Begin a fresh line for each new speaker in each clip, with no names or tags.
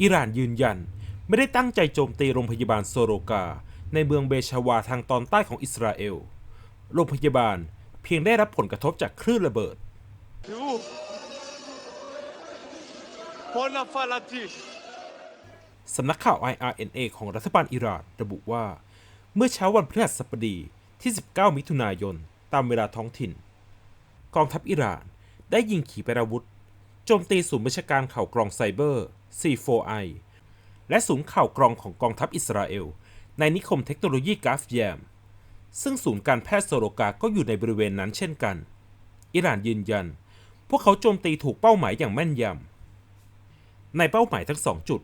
อิหร่านยืนยัน ไม่ได้ตั้งใจโจมตีโรงพยาบาลโซโรกา ในเมืองเบชาวาทางตอนใต้ของอิสราเอล โรงพยาบาลเพียงได้รับผลกระทบจากคลื่นระเบิดสำนักข่าว IRNA ของรัฐบาลอิหร่านระบุว่า เมื่อเช้าวันพฤหัสบดีที่ 19 มิถุนายน ตามเวลาท้องถิ่น กองทัพอิหร่านได้ยิงขีปนาวุธ โจมตีศูนย์บัญชาการข่าวกรองไซเบอร์ C4I และศูนย์ข่าวกรองของกองทัพอิสราเอล ในนิคมเทคโนโลยีกาฟแยมซึ่งศูนย์การแพทย์โซโรกาก็อยู่ในบริเวณนั้นเช่นกัน อิหร่านยืนยัน พวกเขาโจมตีถูกเป้าหมายอย่างแม่นยำ ในเป้าหมายทั้งสองจุด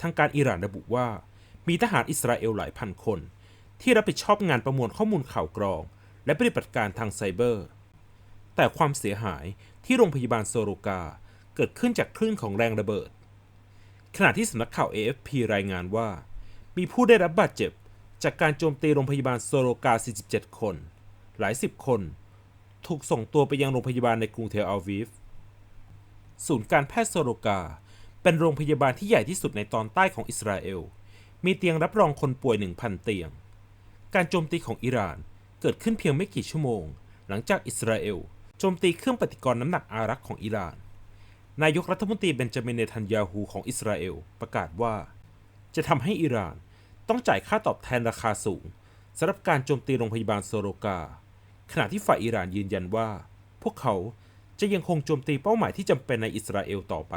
ทางการอิหร่านระบุว่า มีทหารอิสราเอลหลายพันคน ที่รับผิดชอบงานประมวลข้อมูลข่าวกรอง และปฏิบัติการทางไซเบอร์ แต่ความเสียหายที่โรงพยาบาลโซโรกา เกิดขึ้นจากคลื่นของแรงระเบิด ขณะที่สำนักข่าว AFP รายงานว่า มีผู้ได้รับบาดเจ็บ จากการโจมตีโรงพยาบาลโซโรกา 47 คน หลายสิบคน ถูกส่งตัวไปยังโรงพยาบาลในกรุงเทลอาวีฟ ศูนย์การแพทย์โซโรกา เป็นโรงพยาบาลที่ใหญ่ที่สุดในตอนใต้ของอิสราเอล มีเตียงรับรองคนป่วย 1,000 เตียง การโจมตีของอิหร่านเกิดขึ้นเพียงไม่กี่ชั่วโมง หลังจากอิสราเอลโจมตีเครื่องปฏิกรณ์น้ำหนักอารักของอิหร่าน นายกรัฐมนตรีเบนจามินเนทันยาฮูของอิสราเอลประกาศว่า จะทำให้อิหร่านต้องจ่ายค่าตอบแทนราคาสูงสำหรับการโจมตีโรงพยาบาลโซโรกา ขณะที่ฝ่ายอิหร่านยืนยันว่า พวกเขาจะยังคงโจมตีเป้าหมายที่จำเป็นในอิสราเอลต่อไป